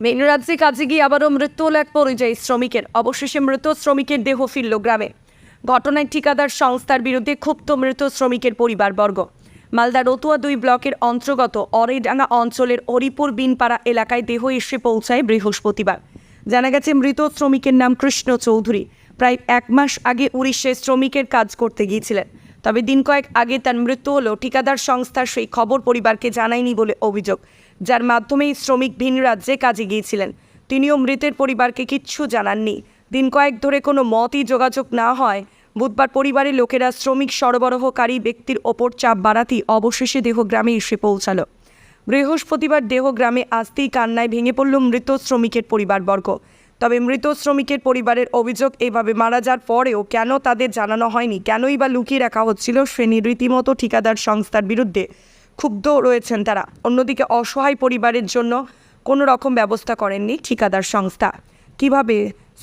Main রাজ্যে কাজে গিয়ে আবারও মৃত্যু হল এক পরিযায়ী শ্রমিকের। অবশেষে মৃত শ্রমিকের দেহ ফিরল গ্রামে। ঘটনায় ঠিকাদার সংস্থার বিরুদ্ধে ক্ষুব্ধ মৃত শ্রমিকের পরিবারবর্গ। মালদা রতুয়া দুই ব্লকের অন্তর্গত অরেডাঙ্গা অঞ্চলের হরিপুর বিনপাড়া এলাকায় দেহ এসে পৌঁছায় বৃহস্পতিবার। জানা গেছে, মৃত শ্রমিকের নাম কৃষ্ণ চৌধুরী। প্রায় এক মাস আগে উড়িষ্যায় শ্রমিকের কাজ করতে গিয়েছিলেন। তবে দিন কয়েক আগে তার মৃত্যু হলো ঠিকাদার সংস্থার সেই খবর পরিবারকে জানায়নি বলে অভিযোগ, যার মাধ্যমেই শ্রমিক ভিন রাজ্যে কাজে গিয়েছিলেন। তিনিও মৃতের পরিবারকে কিচ্ছু জানাননি। দিন কয়েক ধরে কোনো মতই যোগাযোগ না হয়। বুধবার পরিবারের লোকেরা শ্রমিক সরবরাহকারী ব্যক্তির ওপর চাপ বাড়াতেই অবশেষে দেহ গ্রামে এসে পৌঁছালো। বৃহস্পতিবার দেহ গ্রামে আসতেই কান্নায় ভেঙে পড়ল মৃত শ্রমিকের পরিবারবর্গ। তবে মৃত শ্রমিকের পরিবারের অভিযোগ এভাবে মারা যাওয়ার পরেও কেন তাদের জানানো হয়নি? কেনই বা লুকিয়ে রাখা হচ্ছিল নিয়ে রীতিমতো ঠিকাদার সংস্থার বিরুদ্ধে? ক্ষুব্ধ রয়েছেন তারা। অন্যদিকে অসহায় পরিবারের জন্য কোনো রকম ব্যবস্থা করেননি ঠিকাদার সংস্থা। কীভাবে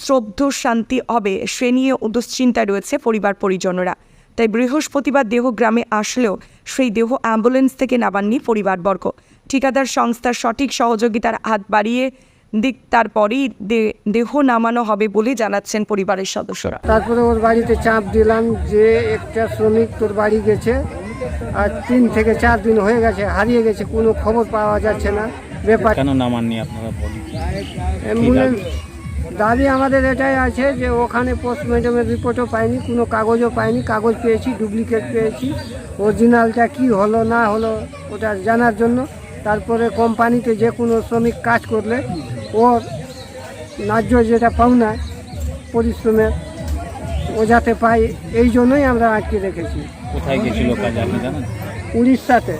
শ্রদ্ধ শান্তি হবে সে নিয়ে দুশ্চিন্তায় রয়েছে পরিবার পরিজনরা। তাই বৃহস্পতিবার দেহ গ্রামে আসলেও সেই দেহ অ্যাম্বুলেন্স থেকে নামাননি পরিবারবর্গ। ঠিকাদার সংস্থার সঠিক সহযোগিতার হাত বাড়িয়ে দিক তারপরেই দে- দেহ নামানো হবে বলে জানাচ্ছেন পরিবারের সদস্যরা। তারপরে ওর বাড়িতে চাপ দিলাম যে একটা শ্রমিক তোর বাড়ি গেছে আর তিন থেকে চার দিন হয়ে গেছে হারিয়ে গেছে কোনো খবর পাওয়া যাচ্ছে না। ব্যাপার কেন নামাননি আপনারা বলুন? অ্যাম্বুলেন্স দাবি? আমাদের এটাই আছে যে ওখানে পোস্টমর্টমের রিপোর্টও পাইনি কোনো কাগজও পাইনি কাগজ পেয়েছি ডুপ্লিকেট পেয়েছি অরিজিনালটা কি হলো না হলো ওটা জানার জন্য। তারপরে কোম্পানিতে যে কোনো শ্রমিক কাজ করলে ওর ন্যায্য যেটা পাওনা পরিশ্রমের ও যাতে পাই এই জন্যই আমরা আটকে রেখেছি। কোথায় গেছিল কাজে আপনি জানেন? উড়িষ্যাতে।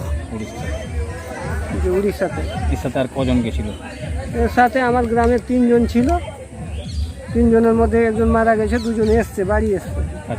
যে উড়িষ্যাতে। এর সাথে আর কজন গেছিল? এর সাথে আমার গ্রামে তিনজন ছিল। তিনজনের মধ্যে একজন মারা গেছে দুজন এসছে বাড়ি এসছে। আচ্ছা।